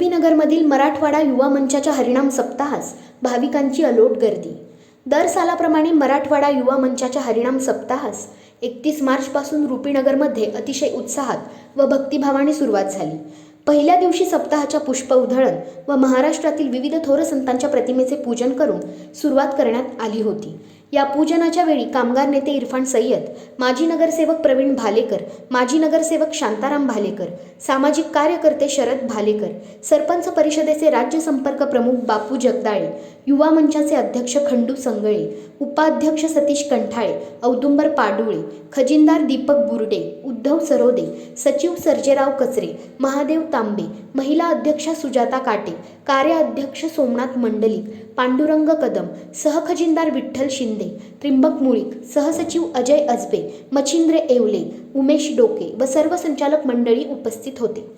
रुपीनगरमधील मराठवाडा युवा मंचाच्या हरिणाम सप्ताहास भाविकांची अलोट गर्दी. दर सालाप्रमाणे मराठवाडा युवा मंचाच्या हरिणाम सप्ताहास एकतीस मार्चपासून रुपीनगरमध्ये अतिशय उत्साहात व भक्तिभावाने सुरुवात झाली. पहिल्या दिवशी सप्ताहाच्या पुष्प उधळण व महाराष्ट्रातील विविध थोर संतांच्या प्रतिमेचे पूजन करून सुरुवात करण्यात आली होती. या पूजनाच्या वेळी कामगार नेते इरफान सय्यद माजी नगरसेवक प्रवीण भालेकर माजी नगरसेवक शांताराम भालेकर सामाजिक कार्यकर्ते शरद भालेकर सरपंच परिषदेचे राज्य संपर्क प्रमुख बापू जगदाळे युवा मंचाचे अध्यक्ष खंडू संगळे उपाध्यक्ष सतीश कंठाळे औदुंबर पाडुळे खजिनदार दीपक बुर्डे उद्धव सरोदे सचिव सर्जेराव कचरे महादेव तांबे महिला अध्यक्षा सुजाता काटे कार्याध्यक्ष सोमनाथ मंडलिक पांडुरंग कदम सहखजिनदार विठ्ठल शिंदे त्रिंबक मुळीक सहसचिव अजय अजबे मच्छिंद्र येवले उमेश डोके व सर्व संचालक मंडळी उपस्थित होते.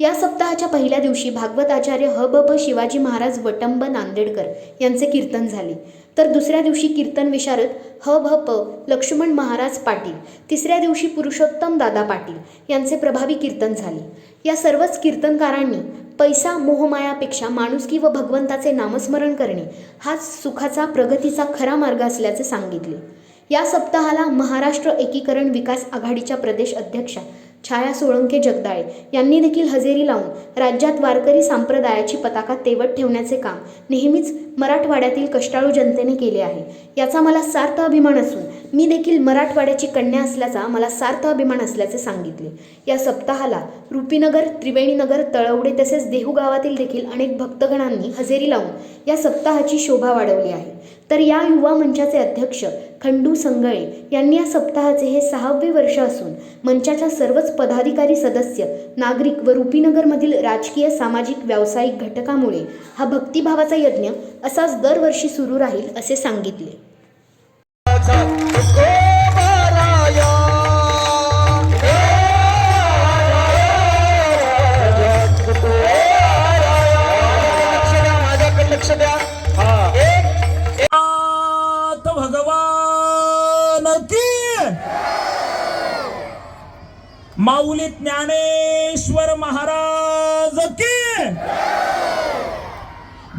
या सप्ताहाच्या पहिल्या दिवशी भागवत आचार्य ह ब प शिवाजी महाराज वटंब नांदेडकर यांचे कीर्तन झाले. तर दुसऱ्या दिवशी कीर्तन विशारद ह भ प लक्ष्मण महाराज पाटील तिसऱ्या दिवशी पुरुषोत्तम दादा पाटील यांचे प्रभावी कीर्तन झाले. या सर्वच कीर्तनकारांनी पैसा मोहमायापेक्षा माणुसकी व भगवंताचे नामस्मरण करणे हाच सुखाचा प्रगतीचा खरा मार्ग असल्याचे सांगितले. या सप्ताहाला महाराष्ट्र एकीकरण विकास आघाडीच्या प्रदेश अध्यक्षा छाया सोळंके जगदाळे यांनी देखील हजेरी लावून राज्यात वारकरी संप्रदायाची पताका तेवत ठेवण्याचे काम नेहमीच मराठवाड्यातील कष्टाळू जनतेने केले आहे. याचा मला सार्थ अभिमान असून मी देखील मराठवाड्याची कन्या असल्याचा मला सार्थ अभिमान असल्याचे सांगितले. या सप्ताहाला रुपीनगर त्रिवेणीनगर तळवडे तसेच देहू गावातील देखील अनेक भक्तगणांनी हजेरी लावून या सप्ताहाची शोभा वाढवली आहे. तर या युवा मंचाचे अध्यक्ष खंडू संगळे यांनी या सप्ताहाचे हे सहावे वर्ष असून मंचाच्या सर्वच पदाधिकारी सदस्य नागरिक व रुपीनगरमधील राजकीय सामाजिक व्यावसायिक घटकामुळे हा भक्तिभावाचा यज्ञ असाच दरवर्षी सुरू राहील असे सांगितले. माऊली ज्ञानेश्वर महाराज की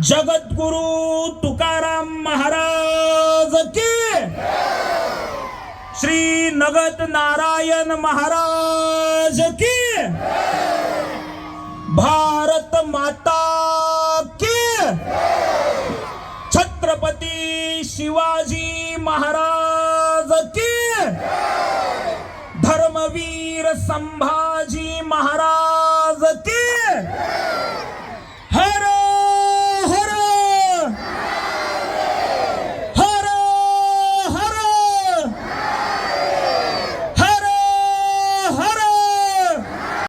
जगद्गुरु तुकाराम महाराज की श्री नगद नारायण महाराज की भारत माता की छत्रपती शिवाजी महाराज की धर्मवीर संभाजी महाराज